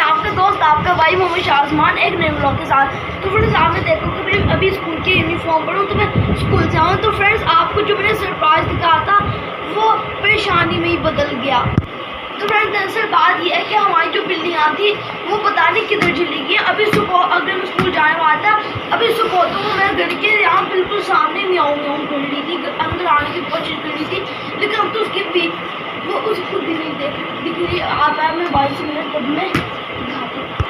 आपका दोस्त, आपका भाई मोहम्मद शाहजमान एक नए ब्लॉग के साथ। तो फ्रेंड्स आपने देखो कि मैं अभी स्कूल की यूनिफॉर्म पर हूँ तो मैं स्कूल से आऊँ तो फ्रेंड्स आपको जो मैंने सरप्राइज़ दिखाया था, वो परेशानी में ही बदल गया। तो फ्रेंड्स दरअसल बात यह है कि हमारी जो बिल्लियाँ थी, वो पता नहीं किधर चली गई अभी सुबह अगर मैं स्कूल जाने वाला था, अभी सुबह तो मैं घर के यहाँ बिल्कुल सामने म्याऊं म्याऊं कर रही थी अंदर आने की कोशिश कर थी लेकिन अब तो उसके भी वो उसको भी नहीं देख दिख रही आता है मैं बाईस मिनट तब मैं हूँ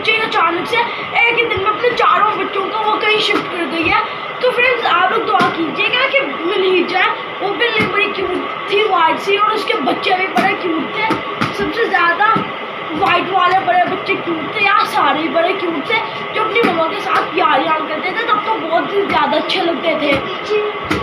बच्चे अचानक से एक ही दिन में अपने चारों बच्चों को वो कहीं शिफ्ट कर गई है। तो फ्रेंड्स आप लोग दुआ कीजिएगा कि मिल ही जाए। वो बिल्ली बड़ी क्यूट थी वाइट सी, और उसके बच्चे भी बड़े क्यूट थे। सबसे ज़्यादा वाइट वाले बड़े बच्चे क्यूट थे, या सारे बड़े क्यूट थे, जो अपनी मम्मा के साथ प्यार यार करते थे, तब तो बहुत ही ज़्यादा अच्छे लगते थे।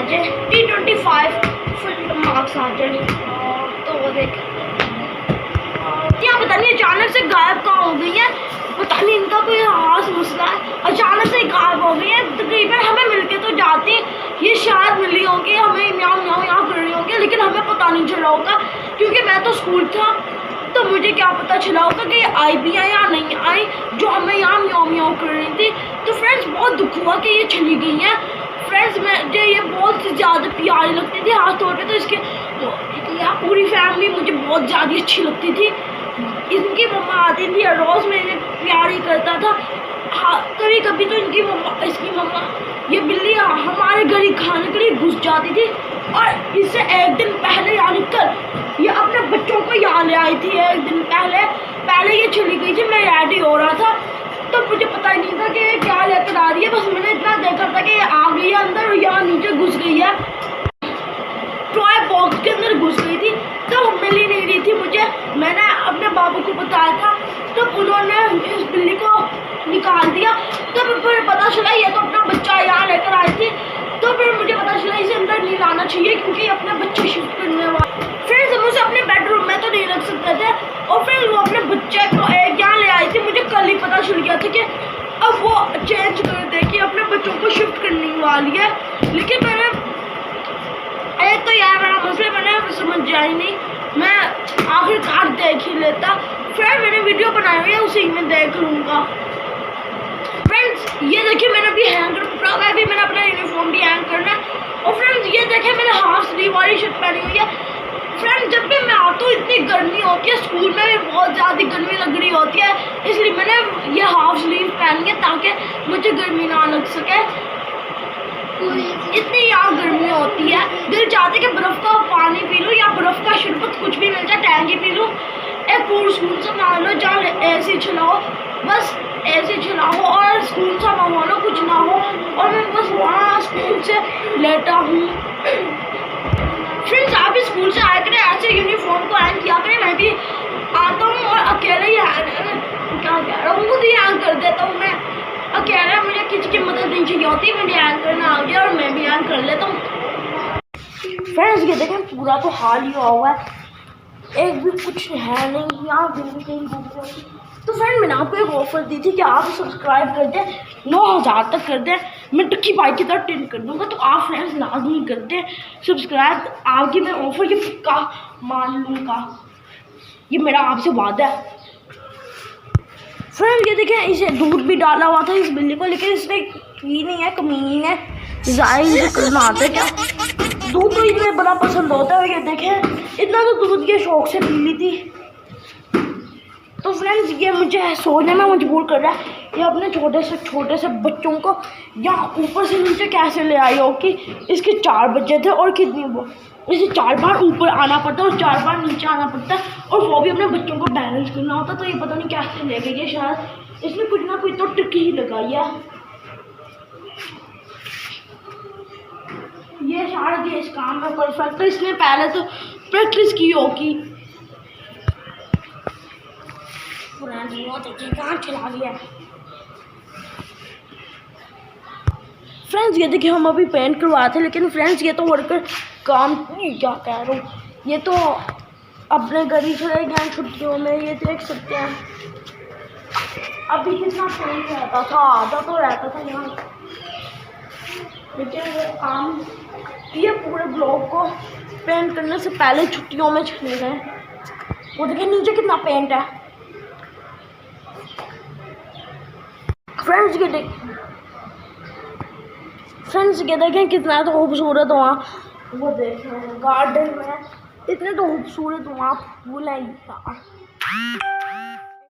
आ जाए T twenty five full marks आ जाए तो वो देख। यहाँ पता नहीं, अचानक से गायब कहाँ हो गई है? पता नहीं, इनका कोई खास मसला है। अचानक से गायब हो गई है। तकरीबन हमें मिलके तो जाती ये शायद मिली होगी, हमें म्याऊं म्याऊं यहाँ कर रही होगी, लेकिन हमें पता नहीं चला होगा, क्योंकि मैं तो स्कूल था। तो मुझे क्या पता चला होगा कि आई भी आई या नहीं आई जो हमें यहाँ म्याऊं म्याऊं कर रही थी। तो फ्रेंड्स बहुत दुख हुआ कि ये चली गई हैं। फ्रेंड्स मुझे ये बहुत ज़्यादा प्यारी लगती थी खास तौर पे तो इसके यहाँ पूरी फैमिली मुझे बहुत ज़्यादा अच्छी लगती थी। इनकी मम्मा आती थी रोज़ मेरे प्यार ही करता था। हाँ कभी कभी तो इनकी मम्मा, इसकी मम्मा, ये बिल्ली हमारे घर ही खाने के लिए घुस जाती थी और इससे एक दिन पहले यानी कल ये अपने बच्चों को यहाँ ले आई थी। एक दिन पहले पहले ये चली गई थी मैं रेडी हो रहा था। तो मुझे पता ही नहीं था कि क्या लेकर आ रही है। बस मैंने इतना देखा था कि आ गई है अंदर यहाँ नीचे घुस गई है। टॉय बॉक्स के अंदर घुस गई थी। तब मिल ही नहीं रही थी मुझे। मैंने अपने बाबू को बताया था। तब उन्होंने इस बिल्ली को निकाल दिया। तब फिर पता चला ये तो अपना बच्चा यहाँ लेकर आई थी। तो फिर मुझे पता चला इसे अंदर नहीं लाना चाहिए क्योंकि अपने बच्चे शिफ्ट करने वाले फिर हम उसे अपने बेडरूम में तो नहीं रख सकते थे। और फिर वो अपने बच्चे को एक यहाँ ले आई थी मुझे पता चल गया था कि अब वो चेंज कर दे कि अपने बच्चों को शिफ्ट करने वाली है। लेकिन मैंने एक तो यार मेरा मसला, मैंने समझ जाए ही नहीं। मैं आखिरकार देख ही लेता। फिर मैंने वीडियो बनाई हुई है उसी में देख लूँगा। फ्रेंड्स ये देखिए, मैंने अभी हैंगर पकड़ा हुआ है अभी मैंने अपना यूनिफॉर्म भी हैंग करना है। और फ्रेंड्स ये देखिए मैंने हाफ़ स्लीव वाली शर्ट पहनी हुई है। फ्रेंड जब भी मैं आता हूँ इतनी गर्मी होती है, स्कूल में भी बहुत ज़्यादा गर्मी लग रही होती है, इसलिए मैंने ये हाफ़ स्लीव पहनी है ताकि मुझे गर्मी ना लग सके। इतनी यहाँ गर्मी होती है। दिल चाहते कि बर्फ़ का पानी पी लूँ या बर्फ़ का शरबत कुछ भी मिल जाए टैंगी पी लूँ। एक पूर्ण स्कूल से मान लो जहाँ ए सी चलाओ, बस ए सी चलाओ और स्कूल सा माहौल हो कुछ ना हो और मैं बस वहाँ स्कूल से लेटा हूँ। भी स्कूल से आया करें ऐसे यूनिफॉर्म को हैंग किया करें, मैं भी आता हूँ और अकेले ही हैंग क्या कह रहा हूँ, खुद ही हैंग कर देता हूँ मैं। अकेला मुझे किसी की मदद नहीं चाहिए होती मुझे हैंग करना आ गया और मैं भी हैंग कर लेता हूँ। फ्रेंड्स ये देखें, पूरा तो हाल ही हुआ है। एक भी कुछ है नहीं, यहाँ भी कहीं तो फ्रेंड मैंने आपको एक ऑफ़र दी थी कि आप सब्सक्राइब कर दें, नौ हज़ार तक कर दें। मैं टक्की बाइक की तरह टेंड कर दूँगा तो आप फ्रेंड्स लाजमी कर दें सब्सक्राइब आपकी मैं ऑफ़र ये पक्का मान लूँगा। ये मेरा आपसे वादा है। फ्रेंड ये देखें, इसे दूध भी डाला हुआ था इस बिल्ली को, लेकिन इसने की नहीं है, कमीन है। ज़ाहिर करना आता क्या? दूध तो इतने बड़ा पसंद होता है ये देखें, इतना तो दूध के शौक से पी ली थी। तो फ्रेंड्स ये मुझे सोने में मजबूर कर रहा है। ये अपने छोटे से छोटे से बच्चों को यहाँ ऊपर से नीचे कैसे ले आई हो कि इसके चार बच्चे थे और कितनी वो इसे चार बार ऊपर आना पड़ता है और चार बार नीचे आना पड़ता है और वो भी अपने बच्चों को बैलेंस करना होता तो ये पता नहीं कैसे ले गई है शायद। इसने कुछ ना कुछ तो ट्रिक ही लगाई है। ये शायद ये इस काम में परफेक्ट इसने पहले तो प्रैक्टिस की होगी। पुरानी बहुत अच्छी कहाँ चला गया फ्रेंड्स ये देखिए, हम अभी पेंट करवाए थे, लेकिन फ्रेंड्स ये तो वर्कर काम क्या कह रहा हूँ? ये तो अपने घर ही चले गए छुट्टियों में, ये देख सकते हैं। अभी कितना पेंट रहता था, आधा तो रहता था यहाँ। लेकिन वो काम, ये पूरे ब्लॉक को पेंट करने से पहले छुट्टियों में चले गए वो देखिए, नीचे कितना पेंट है। फ्रेंड्स के देख फ्रेंड्स के देखें कितना तो खूबसूरत वहाँ वो देख गार्डन में इतने तो खूबसूरत वहाँ फूल है